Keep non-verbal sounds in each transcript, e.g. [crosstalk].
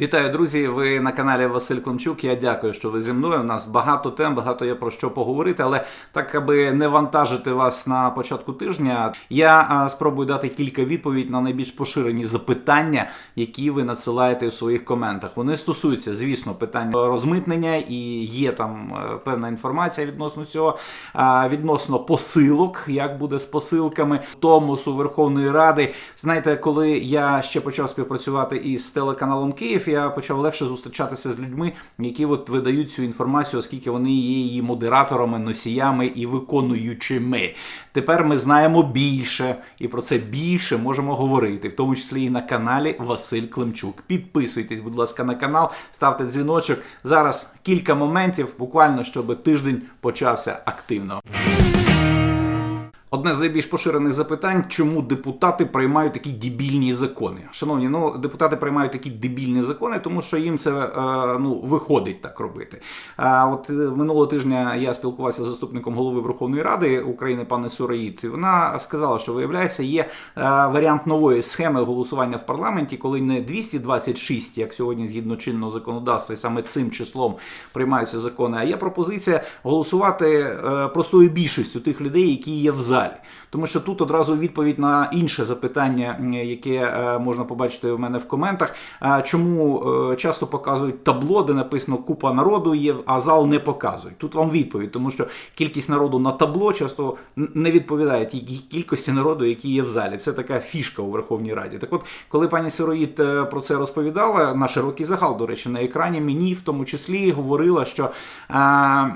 Вітаю, друзі! Ви на каналі Василь Климчук. Я дякую, що ви зі мною. У нас багато тем, багато є про що поговорити, але так, аби не вантажити вас на початку тижня, я спробую дати кілька відповідей на найбільш поширені запитання, які ви надсилаєте у своїх коментах. Вони стосуються, звісно, питань розмитнення і є там е, певна інформація відносно цього, відносно посилок, як буде з посилками, Томосу Верховної Ради. Знаєте, коли я ще почав співпрацювати із телеканалом Київ, я почав легше зустрічатися з людьми, які от видають цю інформацію, оскільки вони є її модераторами, носіями і виконуючими. Тепер ми знаємо більше, і про це більше можемо говорити, в тому числі і на каналі Василь Климчук. Підписуйтесь, будь ласка, на канал, ставте дзвіночок. Зараз кілька моментів, буквально щоб тиждень почався активно. Одне з найбільш поширених запитань, чому депутати приймають такі дебільні закони. Шановні, ну депутати приймають такі дебільні закони, тому що їм це е, ну виходить так робити. А от е, минулого тижня я спілкувався з заступником голови Верховної Ради України, пане Сураїд. і Вона сказала, що виявляється, є е, варіант нової схеми голосування в парламенті, коли не 226, як сьогодні згідно чинного законодавства, і саме цим числом приймаються закони. А є пропозиція голосувати простою більшістю тих людей, які є в залі. далее. Тому що тут одразу відповідь на інше запитання, яке е, можна побачити у мене в коментах. Чому е, часто показують табло, де написано купа народу є, а зал не показують? Тут вам відповідь, тому що кількість народу на табло часто не відповідає тій кількості народу, які є в залі. Це така фішка у Верховній Раді. Так от, коли пані Сироїд е, про це розповідала, на широкий загал, до речі, на екрані мені в тому числі говорила, що а,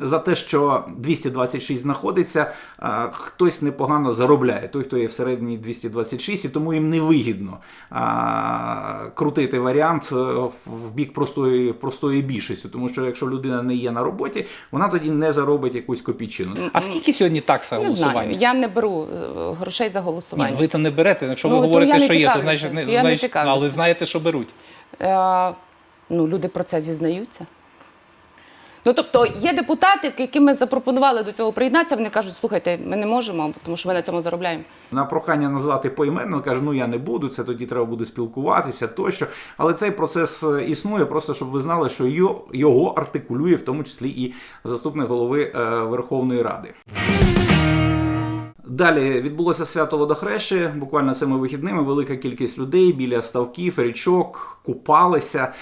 за те, що 226 знаходиться, а, хтось непогано заробляє. Той, хто є всередині 226, і тому їм невигідно а, крутити варіант е, в- бік простої, простої більшості. Тому що якщо людина не є на роботі, вона тоді не заробить якусь копійчину. А скільки сьогодні такса Не голосування? знаю, я не беру е, грошей за Ні, голосування. ви то не берете. Якщо Ну, ви то говорите, що є, то значить, не, то я не значить цікавлюся. але знаєте, що беруть. Е, ну, люди про це зізнаються. Ну, тобто, є депутати, яким ми запропонували до цього приєднатися, вони кажуть, слухайте, ми не можемо, тому що ми на цьому заробляємо. На прохання назвати поіменно каже, ну я не буду, це тоді треба буде спілкуватися тощо. Але цей процес е, існує, просто щоб ви знали, що його, артикулює в тому числі і заступник голови е, Верховної Ради. Далі відбулося свято водохреща. Буквально цими вихідними велика кількість людей біля ставків, річок купалися.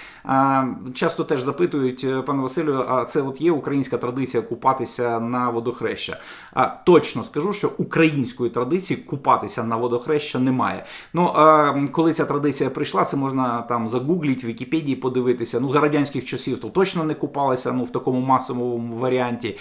Часто теж запитують, е, пане Василю, а це от є українська традиція купатися на водохреща? А точно скажу, що української традиції купатися на водохреща немає. Ну коли ця традиція прийшла, це можна там загугліть, в Вікіпедії подивитися. Ну за радянських часів то точно не купалися ну в такому масовому варіанті.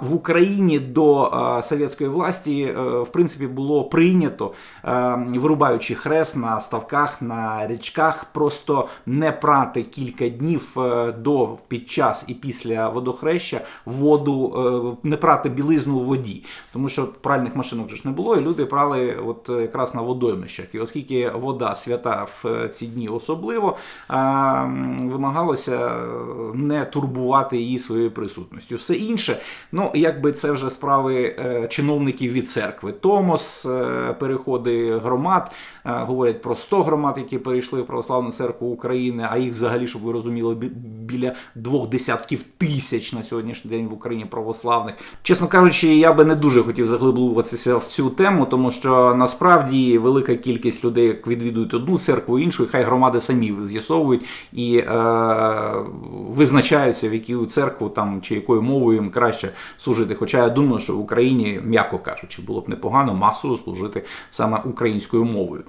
В Україні до совєтської власті е, в принципі було прийнято, е, вирубаючи хрест на ставках, на річках, просто не прати кілька днів е, до, під час і після водохреща воду, е, не прати білизну у воді, тому що пральних машинок же ж не було, і люди прали от е, якраз на водоймищах. І оскільки вода свята в ці дні особливо, е, вимагалося не турбувати її своєю присутністю. Все інше, ну якби це вже справи чиновників від церкви. Томос, е, переходи громад, е, говорять про 100 громад, які перейшли в православну церкву України, а їх взагалі, щоб ви розуміли, біля двох десятків тисяч на сьогоднішній день в Україні православних. Чесно кажучи, я би не дуже хотів заглиблюватися в цю тему, тому що насправді велика кількість людей відвідують одну церкву, іншу, і хай громади самі з'ясовують і е, визначаються, в яку церкву там чи якою мовою їм краще служити. Хоча я думаю, що в Україні, м'яко кажучи, було б непогано масово служити саме українською мовою.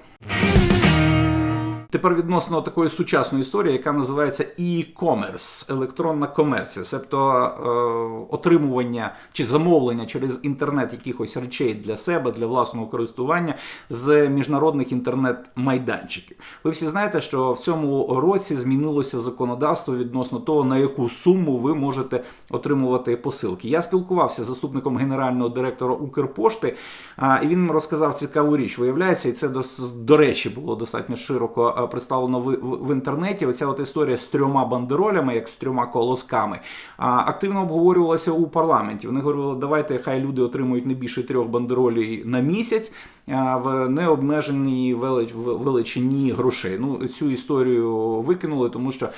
Тепер відносно такої сучасної історії, яка називається e-commerce, електронна комерція, себто е, отримування чи замовлення через інтернет якихось речей для себе, для власного користування з міжнародних інтернет-майданчиків. Ви всі знаєте, що в цьому році змінилося законодавство відносно того, на яку суму ви можете отримувати посилки. Я спілкувався з заступником генерального директора Укрпошти, а, і він розказав цікаву річ. Виявляється, і це дос- до речі було достатньо широко представлено в, в, в інтернеті. Оця от історія з трьома бандеролями, як з трьома колосками, активно обговорювалася у парламенті. Вони говорили, давайте хай люди отримують не більше трьох бандеролей на місяць. в необмеженій величині грошей. Ну цю історію викинули, тому що е,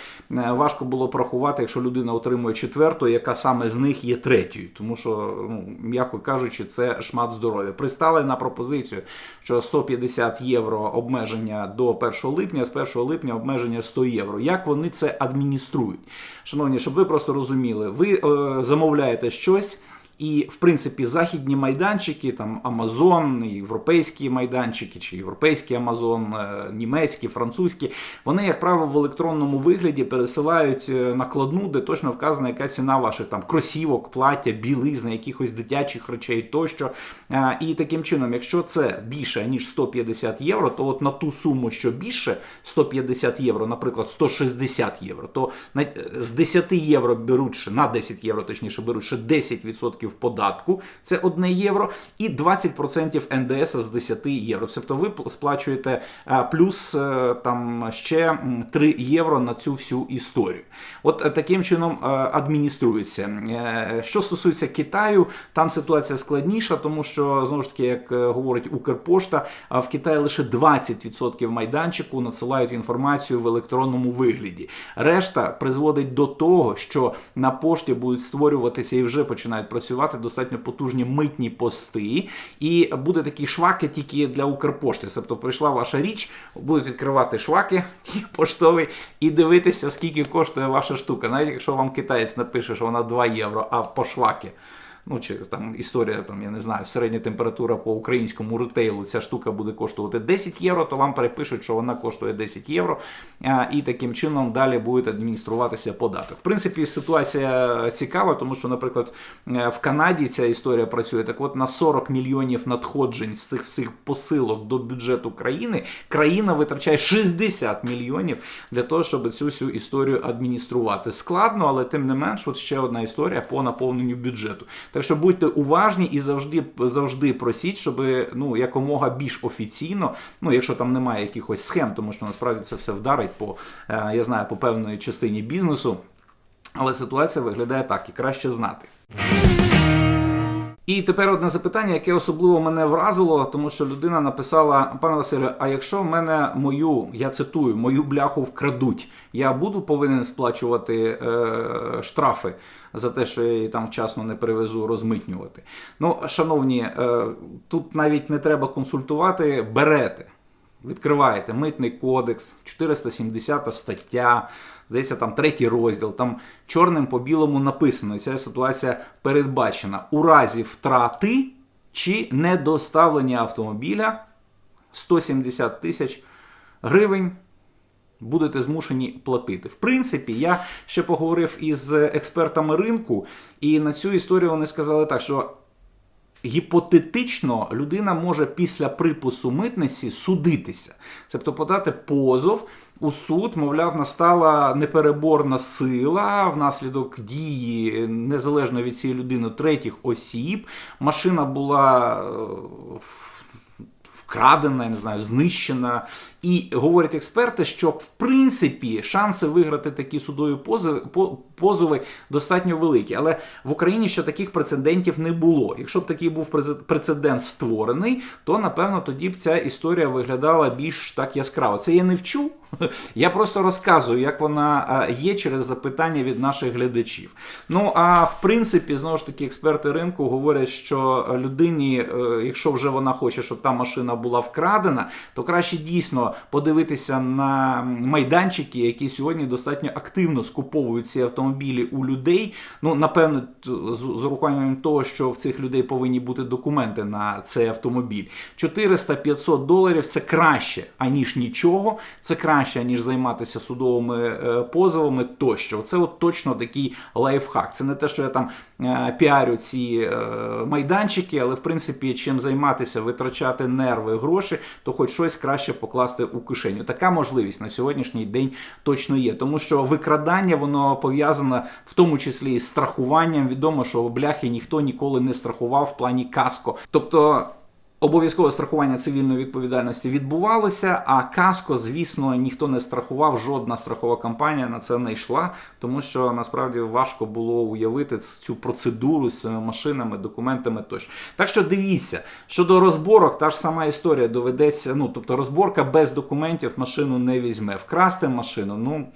важко було порахувати, якщо людина отримує четверту, яка саме з них є третьою, тому що, ну м'яко кажучи, це шмат здоров'я. Пристали на пропозицію, що 150 євро обмеження до 1 липня, з 1 липня обмеження 100 євро. Як вони це адмініструють? Шановні, щоб ви просто розуміли, ви е, замовляєте щось. І, в принципі, західні майданчики, там Амазон, європейські майданчики, чи європейський Амазон, е, німецькі, французькі, вони, як правило, в електронному вигляді пересилають е, накладну, де точно вказана, яка ціна ваших там кросівок, плаття, білизни, якихось дитячих речей тощо. Е, І таким чином, якщо це більше ніж 150 євро, то от на ту суму, що більше 150 євро, наприклад, 160 євро, то з 10 євро беруть на 10 євро, точніше беруть ще 10% податку, це 1 євро, і 20% НДС з 10 євро. Тобто ви сплачуєте е, плюс е, там ще 3 євро на цю всю історію. От е, таким чином адмініструється. Що стосується Китаю, там ситуація складніша, тому що знову ж таки, як говорить Укрпошта, в Китаї лише 20% майданчику надсилають інформацію в електронному вигляді. Решта призводить до того, що на пошті будуть створюватися і вже починають працювати достатньо потужні митні пости, і буде такі шваки тільки для Укрпошти. Тобто прийшла ваша річ, будуть відкривати шваки [laughs] ті поштові і дивитися, скільки коштує ваша штука. Навіть якщо вам китаєць напише, що вона 2 євро, а по шваки. Ну, чи там історія, там, я не знаю, середня температура по українському ретейлу, ця штука буде коштувати 10 євро, то вам перепишуть, що вона коштує 10 євро, і таким чином далі буде адмініструватися податок. В принципі, ситуація цікава, тому що, наприклад, е, в Канаді ця історія працює. Так от на 40 мільйонів надходжень з цих всіх посилок до бюджету країни країна витрачає 60 мільйонів для того, щоб цю всю історію адмініструвати. Складно, але тим не менш, от ще одна історія по наповненню бюджету. Так що будьте уважні і завжди завжди просіть, щоб ну якомога більш офіційно, ну якщо там немає якихось схем, тому що насправді це все вдарить по е, я знаю по певної частині бізнесу. Але ситуація виглядає так і краще знати. І тепер одне запитання, яке особливо мене вразило, тому що людина написала: пане Василю, а якщо в мене мою, я цитую, мою бляху вкрадуть, я буду повинен сплачувати е, штрафи за те, що я її там вчасно не привезу, розмитнювати. Ну, шановні, е, тут навіть не треба консультувати, берете. Відкриваєте митний кодекс, 470 стаття, здається, там третій розділ. Там чорним по білому написано, і ця ситуація передбачена. У разі втрати чи недоставлення автомобіля 170 тисяч гривень. Будете змушені платити. В принципі, я ще поговорив із експертами ринку, і на цю історію вони сказали так, що гіпотетично людина може після припису митниці судитися, тобто подати позов у суд, мовляв, настала непереборна сила внаслідок дії незалежно від цієї людини третіх осіб. Машина була е, в- вкрадена, я не знаю, знищена. І говорять експерти, що в принципі шанси виграти такі судові позови, позови достатньо великі. Але в Україні ще таких прецедентів не було. Якщо б такий був прецедент створений, то напевно тоді б ця історія виглядала більш так яскраво. Це я не вчу. [laughs] Я просто розказую, як вона є через запитання від наших глядачів. Ну а в принципі, знову ж таки, експерти ринку говорять, що людині, е, якщо вже вона хоче, щоб та машина була вкрадена, то краще дійсно подивитися на майданчики, які сьогодні достатньо активно скуповують ці автомобілі у людей. Ну, напевно, з урахуванням того, що в цих людей повинні бути документи на цей автомобіль. 400-500 доларів це краще, аніж нічого. Це краще, аніж займатися судовими е, позовами тощо. Це от точно такий лайфхак. Це не те, що я там е, піарю ці е, майданчики, але в принципі, чим займатися, витрачати нерви, гроші, то хоч щось краще покласти у кишеню. Така можливість на сьогоднішній день точно є, тому що викрадання воно пов'язане в тому числі і з страхуванням. Відомо, що бляхи ніхто ніколи не страхував в плані каско. Тобто. Обов'язкове страхування цивільної відповідальності відбувалося, а каско, звісно, ніхто не страхував, жодна страхова компанія на це не йшла, тому що насправді важко було уявити цю процедуру з машинами, документами тощо. Так що дивіться, щодо розборок, та ж сама історія доведеться. Ну тобто розборка без документів машину не візьме. Вкрасти машину, ну.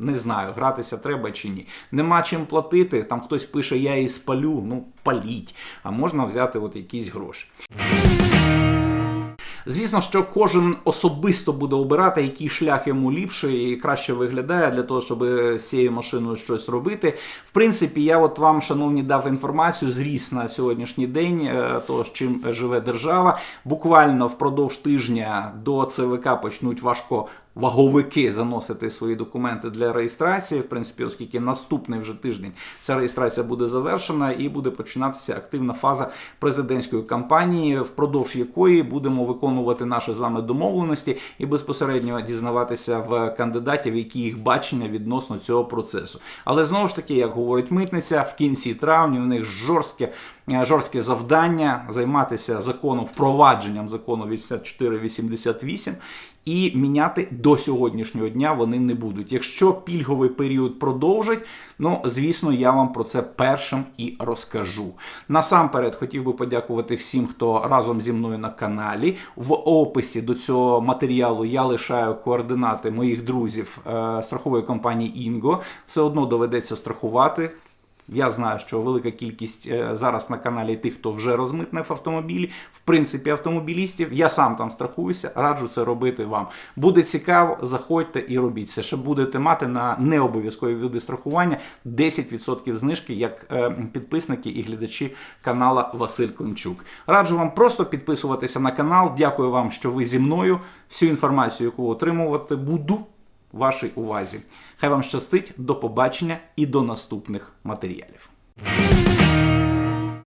Не знаю, гратися треба чи ні. Нема чим платити. Там хтось пише, я її спалю. Ну, паліть. А можна взяти от якісь гроші. Звісно, що кожен особисто буде обирати, який шлях йому ліпший і краще виглядає для того, щоб з цією машиною щось робити. В принципі, я от вам, шановні, дав інформацію зріс на сьогоднішній день е, того, з чим живе держава. Буквально впродовж тижня до ЦВК почнуть важко. Ваговики заносити свої документи для реєстрації, в принципі, оскільки наступний вже тиждень ця реєстрація буде завершена і буде починатися активна фаза президентської кампанії, впродовж якої будемо виконувати наші з вами домовленості і безпосередньо дізнаватися в кандидатів, які їх бачення відносно цього процесу. Але знову ж таки, як говорить митниця, в кінці травня у них жорстке. Е, Жорстке завдання займатися законом, впровадженням закону 8488 і міняти до сьогоднішнього дня вони не будуть. Якщо пільговий період продовжить, ну звісно, я вам про це першим і розкажу. Насамперед хотів би подякувати всім, хто разом зі мною на каналі. В описі до цього матеріалу я лишаю координати моїх друзів е, страхової компанії Інго. Все одно доведеться страхувати. Я знаю, що велика кількість е, зараз на каналі тих, хто вже розмитнив автомобілі, в принципі, автомобілістів. Я сам там страхуюся, раджу це робити вам. Буде цікаво, заходьте і робіть це. Ще будете мати на необов'язкові види страхування 10% знижки як е, підписники і глядачі канала Василь Климчук. Раджу вам просто підписуватися на канал. Дякую вам, що ви зі мною. Всю інформацію, яку отримувати буду вашій увазі. Хай вам щастить, до побачення і до наступних матеріалів.